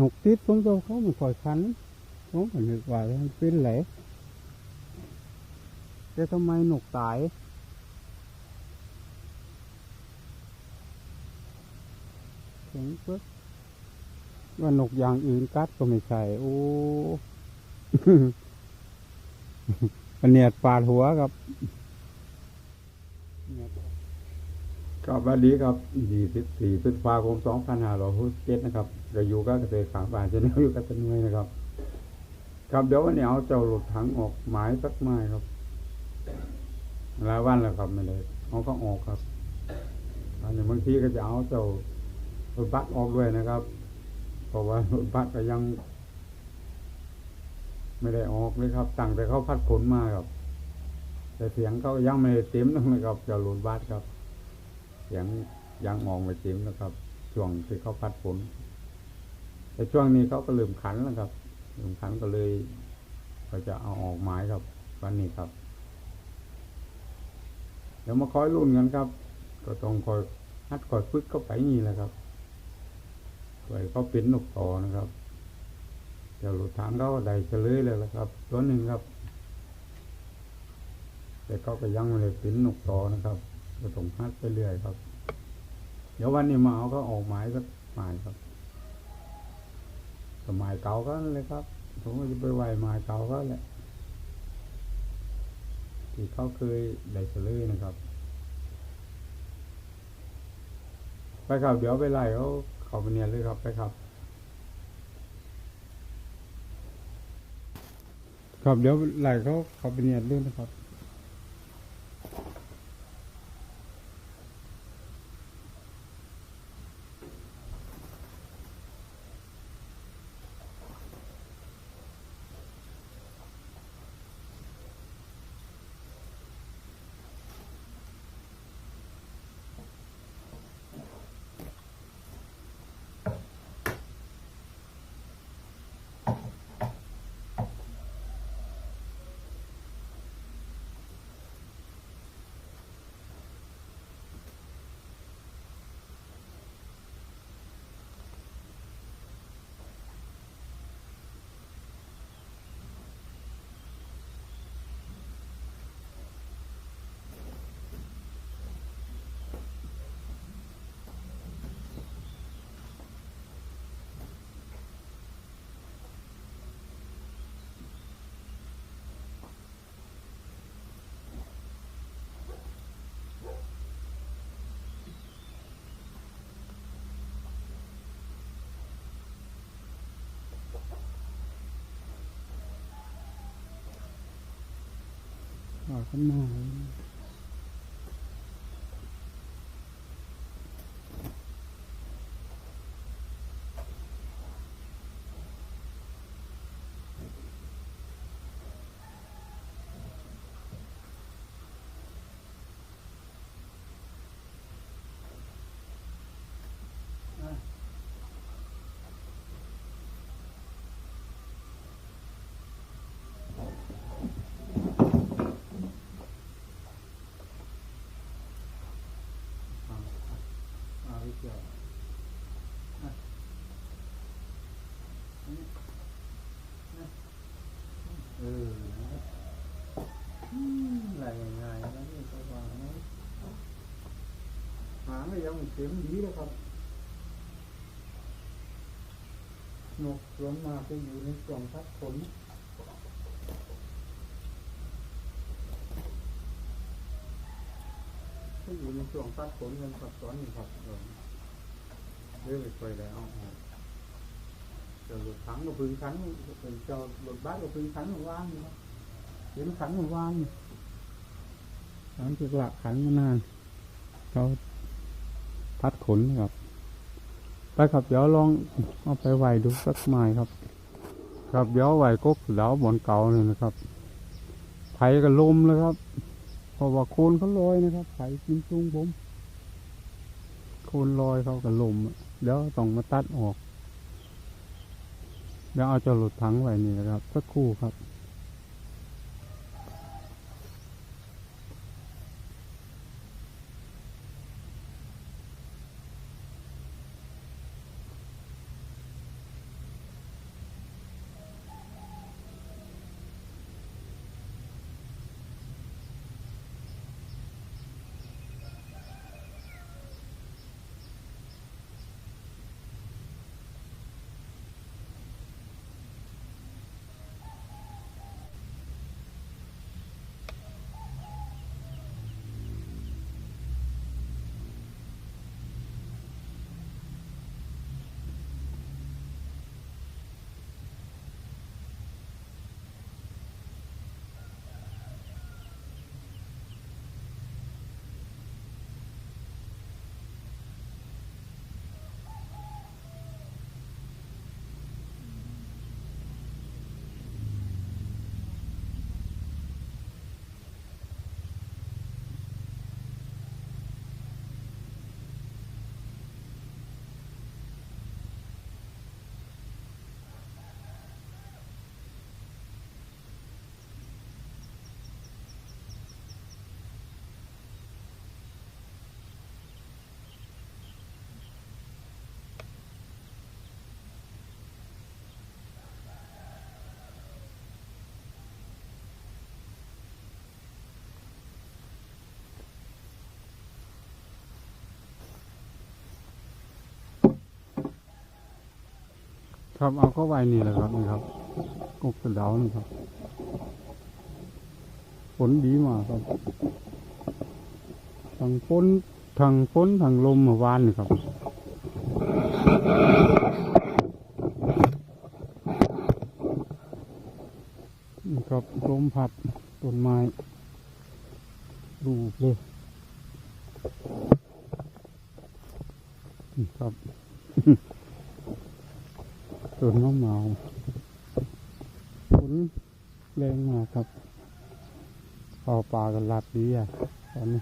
นกติดผมก็เขามันคอยคันผมก็นึกว่ามันเป็นแหละแต่ทำไมนกตายเห็นปึ๊บว่านกอย่างอื่นกัดก็ไม่ใช่โอ้อันเนียดปาดหัวครับค รับวันนี้ครับ24พฤษภาคม2567นะครับเราอยู่กับเกษตรขางบ้านจะนั่อยู่กับตะนวยนะครับ ครับเดี๋ยววันนี้เอาเจ้าหลุดถังออกหมายสักไม้ครับหลายวันแล้วครับไม่ได้เอาก็ออกครับอันนี้บางทีก็จะเอาเจ้ารถบัสออกด้วยนะครับ เพราะว่ารถบัสก็ยัง ไม่ได้ออกเลยครับตั้งแต่เขาพัดขนมาครับ แต่เสียงเขายังไม่เต็มนะครับเจ้ารถบัสครับ ยังยังมองไม่เต็มนะครับ ช่วงที่เขาพัดฝนแต่ช่วงนี้เขาก็เริ่มขันแล้วครับเริ่มขันก็เลยก็จะเอาออกไม้ครับ วันนี้ครับ เดี๋ยวมาคอยรุ่นกันครับ ก็ต้องคอยฮัดคอยฝึกเข้าไปนี่แหละครับคอยเขาเป็นนกต่อนะครับเดี๋ยวหลุดทางเขาได้เฉลยเลยละครับ ตัวหนึ่งครับ แต่เขาก็ยังไม่ได้เป็นนกต่อนะครับ ก็ต้องพัดไปเรื่อยครับ เดี๋ยววันนี้มาเอาก็ออกหมายสักหมายครับ สมัยเก่าก็เลยครับ ผมก็จะไปไหวหมายเก่าก็แหละที่เขาเคยได้เฉลยนะครับ ไปครับ เดี๋ยวไปไล่เขาเขาไปเนียนเลยครับไปครับ ครับเดี๋ยวไล่เขาเขาไปเนียนเลยนะครับ ออกขึ้นหน้าวิ เกี่ยวเอออะไรง่ายๆนะนี่ก็วางนะหางก็ยังเสียงดีเลยครับนกส่วนมากจะอยู่ในกล่องพัดขนก็อยู่ในช่วงพัดขนกันครับตอนนี้ครับ เรื่อยไปแล้วอ๋อเจ้ารถถังกับพื้นขันเป็นเจ้ารถบัสกับพื้นขันว่างเห็นขันว่างอยู่นที่หลักขันมานานเขาพัดขนครับไปครับเดี๋ยวลองเอาไปไหวดูสักไม้ครับครับเดี๋ยวไหวกกเหลาบอนเก่าเนี่ยนะครับไผ่ก็ลมเลยครับเพราะว่าโคนเขาลอยนะครับไผ่กินซุงผมโคนลอยเขาก็ลมอะ เดี๋ยวต้องมาตัดออก เดี๋ยวเอาจะหลุดถังไว้นี่นะครับ สักครู่ครับ ครับเอาเข้าไว้นี่แหละครับนี่ครับกบกระดานี่ครับ ฝนดีมากครับทางฝนทางฝนทางลมเมื่อวานนี่ครับนี่ครับลมพัดต้นไม้รูปเลยนี่ครับ ต้นมะนาฝนแรงมากครับเป่าปลากันหลัดดีอะตอนนี้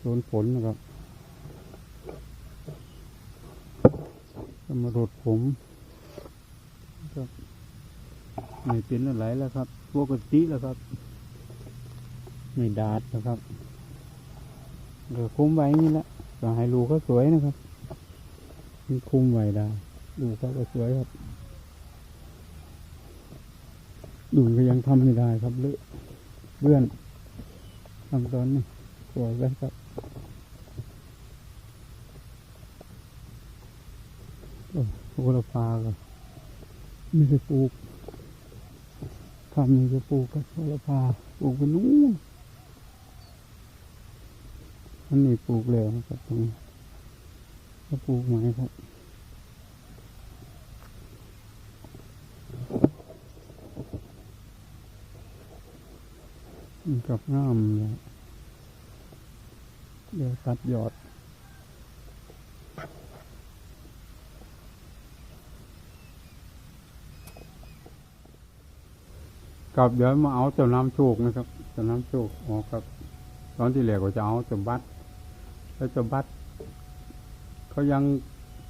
โดนฝนนะครับก็มารดผมครับไม่เป็นอะไรแล้วครับปกติแล้วครับ ไม่ดาดนะครับเดี๋ยวคุ้มไว้นี่แหละก็ให้ลูกเขาสวยนะครับมีคุ้มไว้ได้ ลูเขาก็สวยครับดูก็ยังทำไม่ได้ครับเลือเลื่อนทำตอนนี้สวยไว้ครับโอ้โหระพาก็ไม่ได้ปลูกทำนี่จะปลูกกับโหระพาปลูกไปนู้นอันนี้ปลูกแล้วครับตรงนี้ก็ปลูกใหม่ครับนี่ กับงามเลยเดี๋ยวตัดยอดกับเดี๋ยวมาเอาเจ้าน้ำโชคนะครับเจ้าน้ำโชคออกครับ ตอนที่แรกก็จะเอาเจ้าบัตรแล้วเจ้าบัตรเขายัง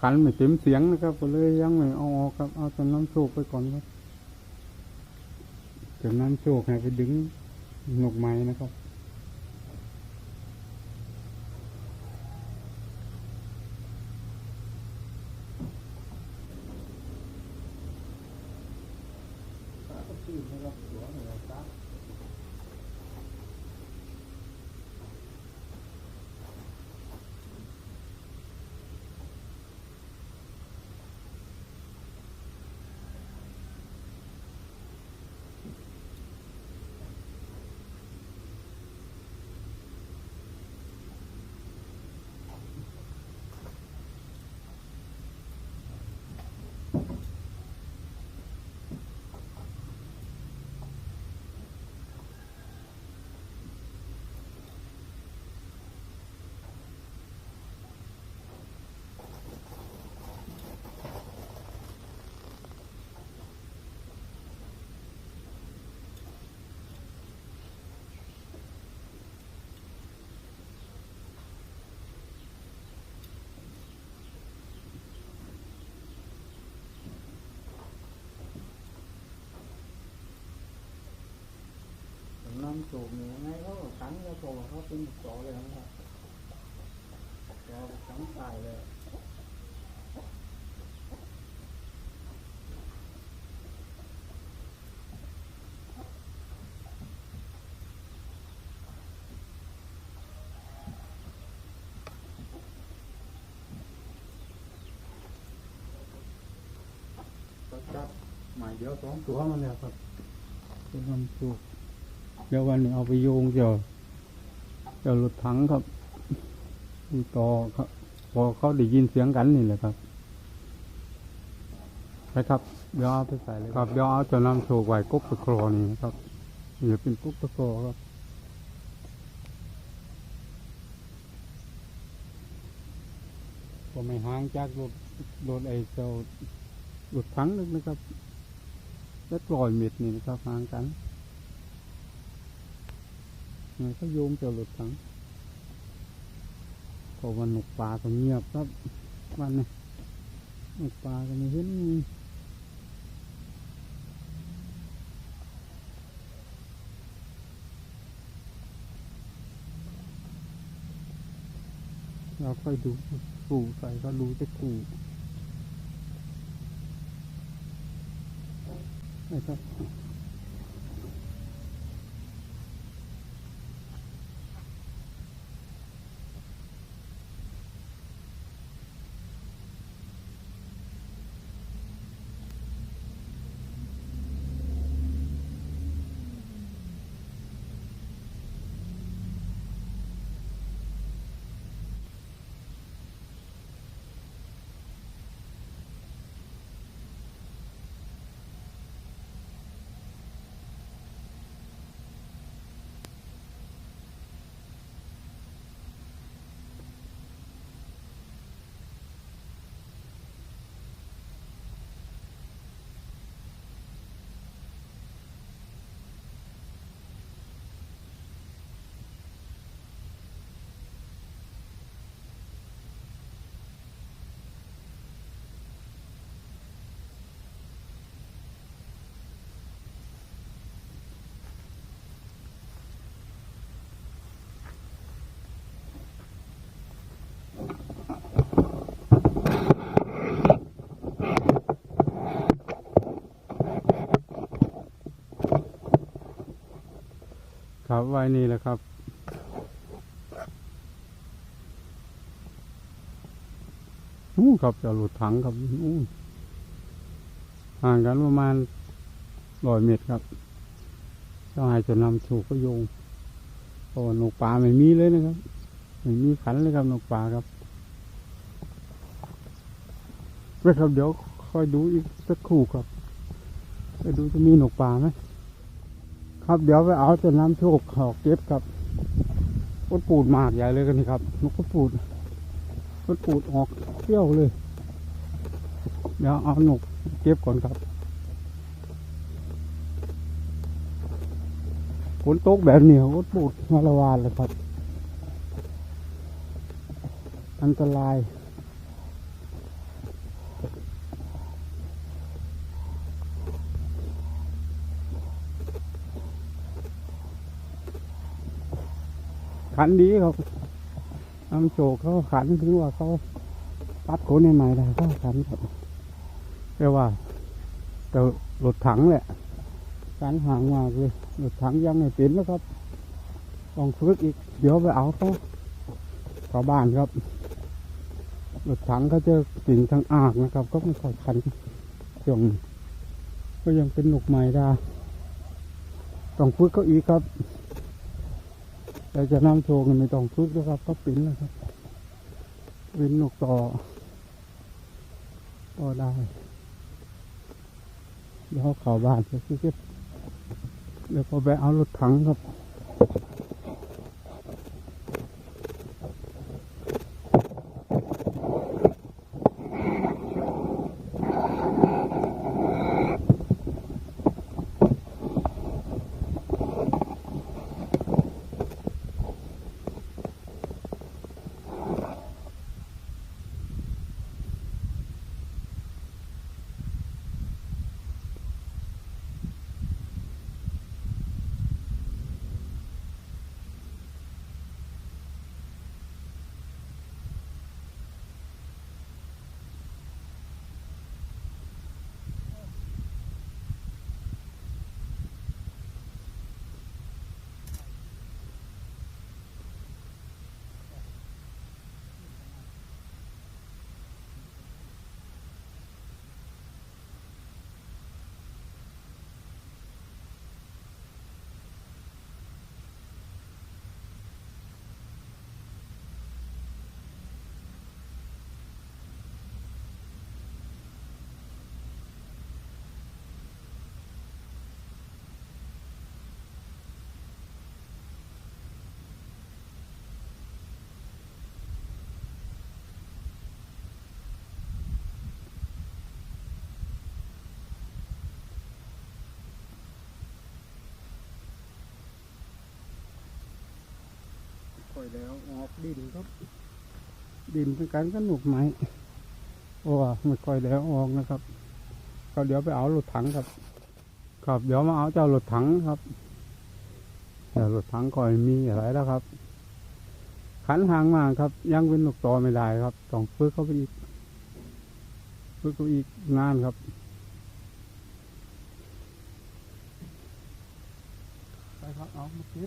ขันไม่เต็มเสียงนะครับ ก็เลยยังไม่เอาออกครับ เอาเจ้าน้ำโชคไปก่อนครับเจ้าน้ำโชคให้ไปดึง นกไม้นะครับ น้ำสูบนี่ไงเขาก็ขังแล้วพอเขาเป็นสอเลยนะครับสอขังตายเลยก็จับหมายเดียวสองตัวมันแล้วครับเป็นน้ำสูบ เดี๋ยววันนี้เอาไปโยงเดี๋ยวเดี๋ยวรถถังครับที่ต่อครับพอเขาได้ยินเสียงกันนี่แหละครับไปครับเดี๋ยวเอาไปใส่เลยครับเดี๋ยวเอาจะนำโชว์ไว้กุ๊บตะโครนี่นะครับเดี๋ยวเป็นกุ๊บตะโครครับก็ไม่ห่างจากรถรถไอ้เจ้ารถถังนึกนะครับ และปล่อยเม็ดนี่นะครับห่างกัน มันก็โยงจอหลุดถังพอวันหนุกปลาก็เงียบครับวันนี้หนุกปลาก็ไม่เห็นมีเราค่อยดูกูใส่ก็ดูจะกูนะครับ ครับไว้นี่แหละครับนู่นครับจะหลุดถังครับนู่นห่างกันประมาณร้อยเมตรครับเจ้าหายจะนำถูกก็โยงเพราะว่านกป่าไม่มีเลยนะครับไม่มีขันเลยครับนกป่าครับไว้ครับเดี๋ยวค่อยดูอีกสักครู่ครับไปดูจะมีนกป่าไหม ครับเดี๋ยวไปเอาจะนำโชคหอกเก็บครับกดปูดมากใหญ่เลยกันนี่ครับนกกดปูดกดปูดออกเที่ยวเลย เดี๋ยวเอาหนกเก็บก่อนครับฝนตกแบบนี้ก็ปูดมาละวานเลยครับ อันตราย ขันดีครับน้ำโชกเขาขันหรือว่าเขาตัดโคนใหม่ได้ก็ขันครับแต่ว่าแต่รถถังแหละการห่างมากเลยรถถังยังไม่เป็นแล้วครับต้องฝึกอีกเดี๋ยวไปเอาเขาเข้าบ้านครับรถถังเขาจะกิ่งทางอากนะครับ ก็ไม่ค่อยคันช่วงก็ยังเป็นหนุกใหม่ได้ต้องฝึกเขาอีกครับ แต่จะนำโชว์กันไม่ต้องฝึกแล้วครับก็ปิ้นแล้วครับปิ้นนกต่อก็ได้เดี๋ยวเขาเข่าบ้านไปซื้อเก็บเดี๋ยวพอไปเอารถถังครับ อยแล้วออกดินครับ ดินเป็นการกันหนุกไหมโอ้ไม่ค่อยแล้วออกนะครับก็เดี๋ยวไปเอารถถังครับ ครับเดี๋ยวมาเอาเจ้ารถถังครับเจ้ารถถังก่อยมีอะไรแล้วครับ ขันหางมาครับ ยังเป็นนกต่อไม่ได้ครับต้องฝึกเข้าไปอีกฝึกเข้าไปอีกนานครับไปครับเอามาเก็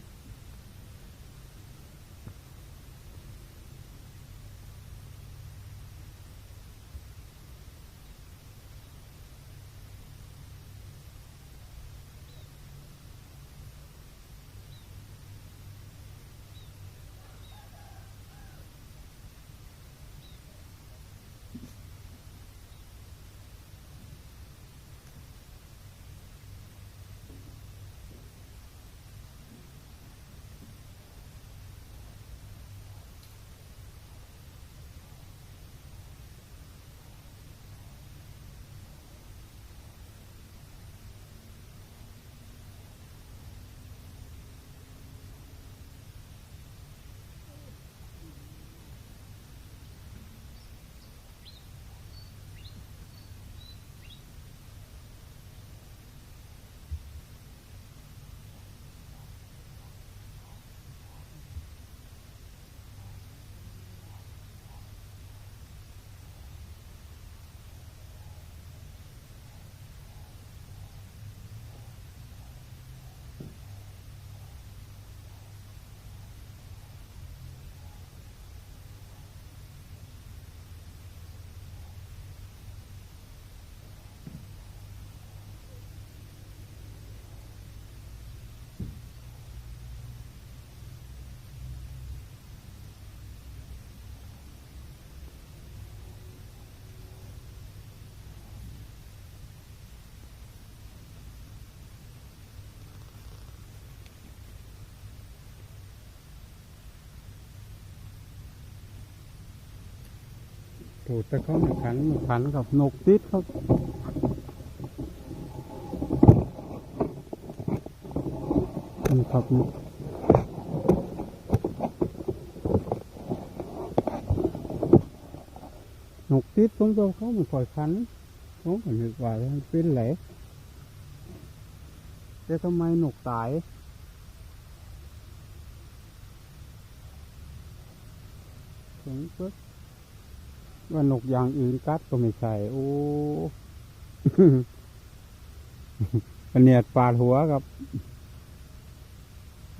บโอ้แต่เขาไม่ขันไม่ขันกับนกติดครับนี่ครับนกนกติดผมก็เขาไม่ค่อยขันผมก็นึกว่ามันเป็นแหละแต่ทำไมนกตายผมก็ ว่านกอย่างอื่นกัดก็ไม่ใช่โอ้เนียดฟาดหัวครับ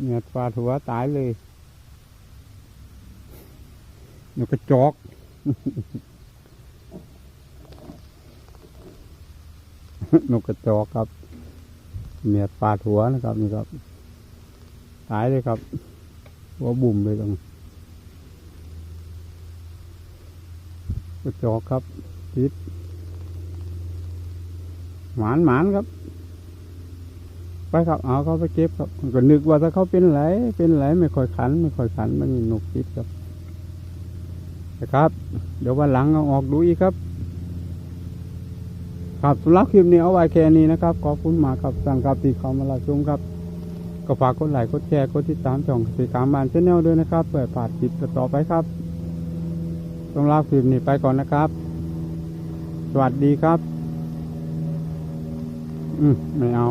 เนียดฟาดหัวตายเลยนกกระจอกนกกระจอกครับ เนียดฟาดหัวนะครับนี่ครับ ตายเลยครับหัวบุ่มเลยตรงนี้ กระจอกครับติดหมานหมานครับ ไปครับเอาเขาไปเก็บครับก็นึกว่าถ้าเขาเป็นไหลเป็นไหลไม่ค่อยขัน ไม่ค่อยขันมันนกติดครับนะครับ เดี๋ยววันหลังเอาออกดูอีกครับครับสำหรับคลิปนี้เอาไว้แค่นี้นะครับ ขอบคุณมากครับสั่งครับที่เขามารับชมครับ ก็ฝากกดไลค์กดแชร์กดติดตามช่องสีกามบานชแนลด้วยนะครับเพื่อผ่านคลิปต่อไปครับ ต้องลาคลิปนี้ไปก่อนนะครับ สวัสดีครับ อืมไม่เอา